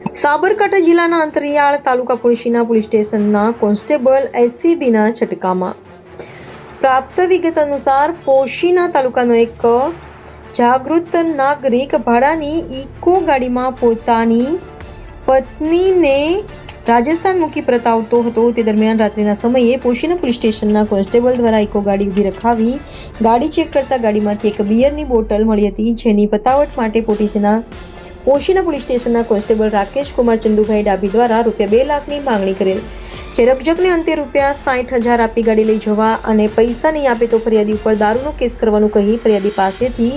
સાબરકાંઠા જિલ્લાના અંતરિયાળ તાલુકા પુણશીના પોલીસ સ્ટેશનના કોન્સ્ટેબલ એસસીબીના છટકામાં. પ્રાપ્ત વિગત અનુસાર પોશીના તાલુકાનો એક જાગૃત નાગરિક ભાડાની ઇકો ગાડીમાં પોતાની પત્નીને રાજસ્થાન મૂકી પ્રતાવતો હતો. તે દરમિયાન રાત્રિના સમયે પોશીના પોલીસ સ્ટેશનના કોન્સ્ટેબલ દ્વારા ઇકો ગાડી ઊભી રખાવી ગાડી ચેક કરતા ગાડીમાંથી એક બિયરની બોટલ મળી હતી, જેની પતાવટ માટે પોલીસના પોશીના પોલીસ સ્ટેશનના કોન્સ્ટેબલ રાકેશ કુમાર ચંદુભાઈ ડાભી દ્વારા રૂપિયા બે લાખની માંગણી કરેલ. જે રકજકને અંતે રૂપિયા સાઠ હજાર આપી ગાડી લઈ જવા અને પૈસા નહીં આપે તો ફરિયાદી ઉપર દારૂનો કેસ કરવાનું કહી ફરિયાદી પાસેથી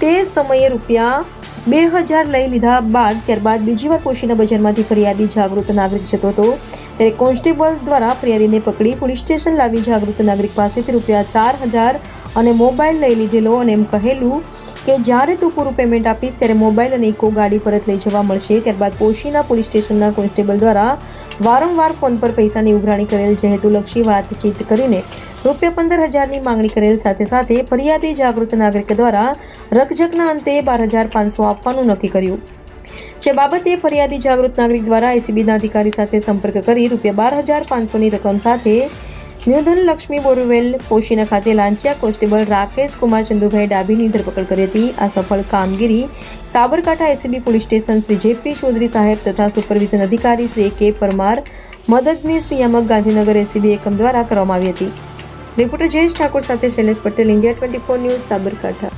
તે સમયે રૂપિયા બે હજાર લઈ લીધા બાદ ત્યારબાદ બીજી વાર પોશીના બજારમાંથી ફરિયાદી જાગૃત નાગરિક જતો હતો. ત્યારે કોન્સ્ટેબલ દ્વારા ફરિયાદીને પકડી પોલીસ સ્ટેશન લાવી જાગૃત નાગરિક પાસેથી રૂપિયા ચાર હજાર અને મોબાઈલ લઈ લીધેલો અને એમ કહેલું કે જ્યારે તું પૂરું પેમેન્ટ આપીશ, ત્યારે મોબાઈલ અને ઇકો ગાડી પરત લઈ જવા મળશે. ત્યારબાદ પોશીના પોલીસ સ્ટેશનના કોન્સ્ટેબલ દ્વારા વારંવાર ફોન પર પૈસાની ઉઘરાણી કરેલ જહેતુલક્ષી હેતુલક્ષી વાતચીત કરીને રૂપિયા પંદર હજારની માંગણી કરેલ સાથે સાથે ફરિયાદી જાગૃત નાગરિક દ્વારા રકજકના અંતે બાર હજાર પાંચસો આપવાનું નક્કી કર્યું. જે બાબતે ફરિયાદી જાગૃત નાગરિક દ્વારા એસીબીના અધિકારી સાથે સંપર્ક કરી રૂપિયા બાર હજાર પાંચસોની રકમ સાથે ન્યૂધન લક્ષ્મી બોરવેલ પોશીના ખાતે લાંચિયા કોન્સ્ટેબલ રાકેશ કુમાર ચંદુભાઈ ડાભીની ધરપકડ કરી હતી. આ સફળ કામગીરી Sabarkantha ACB police station Shri JP Chaudhary સાહેબ તથા સુપરવિઝન અધિકારી શ્રી કે પરમાર, મદદનીશ નિયામક ગાંધીનગર એસીબી એકમ દ્વારા કરવામાં આવી હતી. રિપોર્ટર જયેશ ઠાકોર સાથે Shailesh Patel, India twenty four news, Sabarkantha.